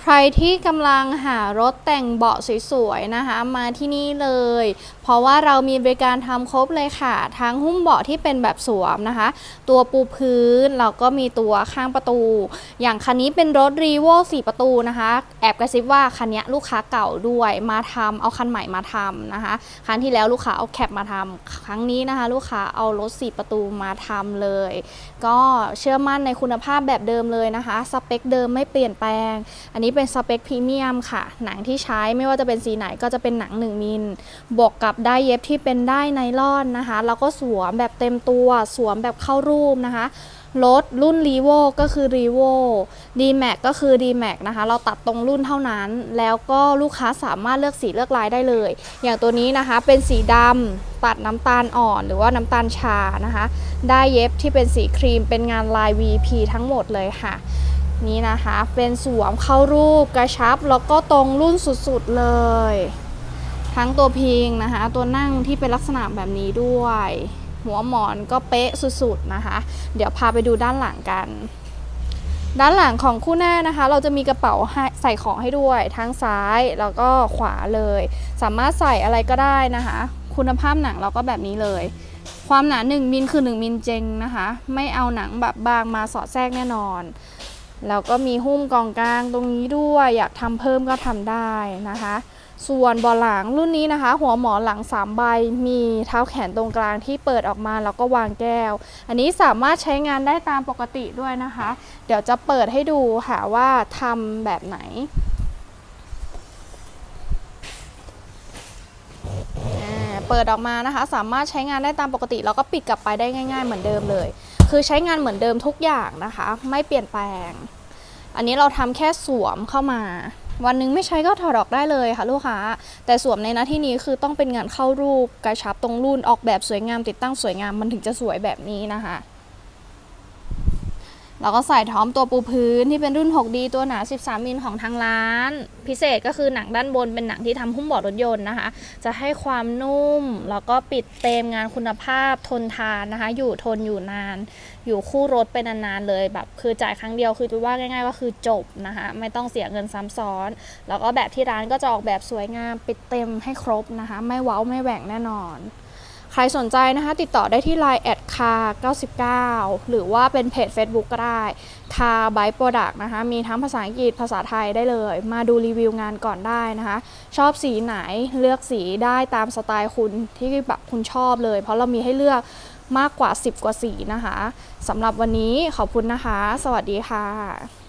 ใครที่กำลังหารถแต่งเบาะสวยๆนะคะ มาที่นี่เลย เพราะว่าเรามีบริการทำครบเลยค่ะ ทั้งหุ้มเบาะที่เป็นแบบสวมนะคะ ตัวปูพื้นเราก็มีตัวข้างประตู อย่างคันนี้เป็นรถรีโว4ประตูนะคะ แอบกระซิบว่าคันนี้ลูกค้าเก่าด้วยมาทำเอาคันใหม่มาทำนะคะ ครั้งที่แล้วลูกค้าเอาแคปมาทำครั้งนี้นะคะ ลูกค้าเอารถ4ประตูมาทำเลย ก็เชื่อมั่นในคุณภาพแบบเดิมเลยนะคะ สเปคเดิมไม่เปลี่ยนแปลง อันนี้เป็นสเปคพรีเมียมค่ะ หนังที่ใช้ไม่ว่าจะเป็นสีไหนก็จะเป็นหนัง 1มิลบวกกับได้เย็บที่เป็นได้ไนล่อนนะคะ แล้วก็สวมแบบเต็มตัว สวมแบบเข้ารูปนะคะ รถรุ่น r ีโวก็คือ r ีโว d m a x ก็คือ d m a x นะคะ เราตัดตรงรุ่นเท่านั้น แล้วก็ลูกค้าสามารถเลือกสีเลือกลายได้เลย อย่างตัวนี้นะคะเป็นสีดำตัดน้ำตาลอ่อนหรือว่าน้ำตาลชานะคะ ได้เย็บที่เป็นสีครีมเป็นงานลาย VP ทั้งหมดเลยค่ะนี่นะคะ เป็นสวมเข้ารูปกระชับแล้วก็ตรงรุ่นสุดๆเลย ทั้งตัวพิงนะคะ ตัวนั่งที่เป็นลักษณะแบบนี้ด้วย หัวหมอนก็เป๊ะสุดๆนะคะ เดี๋ยวพาไปดูด้านหลังกัน ด้านหลังของคู่หน้านะคะ เราจะมีกระเป๋าให้ใส่ของให้ด้วย ทั้งซ้ายแล้วก็ขวาเลย สามารถใส่อะไรก็ได้นะคะ คุณภาพหนังเราก็แบบนี้เลยความหนา 1 มิลคือ 1 มิลเจงนะคะ ไม่เอาหนังแบบบางมาสอดแทรกแน่นอน แล้วก็มีหุ้มกองกลางตรงนี้ด้วย อยากทำเพิ่มก็ทำได้นะคะ ส่วนบาะหลังรุ่นนี้นะคะ หัวหมอนหลัง 3 ใบ มีเท้าแขนตรงกลางที่เปิดออกมาแล้วก็วางแก้ว อันนี้สามารถใช้งานได้ตามปกติด้วยนะคะ เดี๋ยวจะเปิดให้ดูค่ะว่าทำแบบไหนเปิดออกมานะคะ สามารถใช้งานได้ตามปกติ แล้วก็ปิดกลับไปได้ง่าย ๆ เหมือนเดิมเลย คือใช้งานเหมือนเดิมทุกอย่างนะคะ ไม่เปลี่ยนแปลง อันนี้เราทำแค่สวมเข้ามา วันหนึงไม่ใช้ก็ถอดออกได้เลยค่ะลูกค้า แต่สวมในหน้าที่นี้คือต้องเป็นงานเข้ารูปกระชับตรงรุ่นออกแบบสวยงามติดตั้งสวยงามมันถึงจะสวยแบบนี้นะคะ แล้วก็ใส่ท้อมตัวปูพื้นที่เป็นรุ่น 6D ตัวหนา 13 มิลของทางร้าน พิเศษก็คือหนังด้านบนเป็นหนังที่ทำหุ้มเบาะรถยนต์นะคะ จะให้ความนุ่ม แล้วก็ปิดเต็มงานคุณภาพทนทานนะคะ อยู่ทนอยู่นาน อยู่คู่รถไปนานๆเลยแบบ คือจ่ายครั้งเดียวคือจะว่าง่ายๆก็คือจบนะคะ ไม่ต้องเสียเงินซ้ำซ้อน แล้วก็แบบที่ร้านก็จะออกแบบสวยงามปิดเต็มให้ครบนะคะ ไม่เว้าไม่แหว่งแน่นอน ใครสนใจนะคะติดต่อได้ที่ Line แอดคา99 หรือว่าเป็นเพจ Facebook ก็ได้คาไบโปรดักนะคะ มีทั้งภาษาอังกฤษภาษาไทยได้เลย มาดูรีวิวงานก่อนได้นะคะ ชอบสีไหนเลือกสีได้ตามสไตล์คุณที่แบบคุณชอบเลย เพราะเรามีให้เลือกมากกว่า 10 กว่าสีนะคะสำหรับวันนี้ขอบคุณนะคะ สวัสดีค่ะ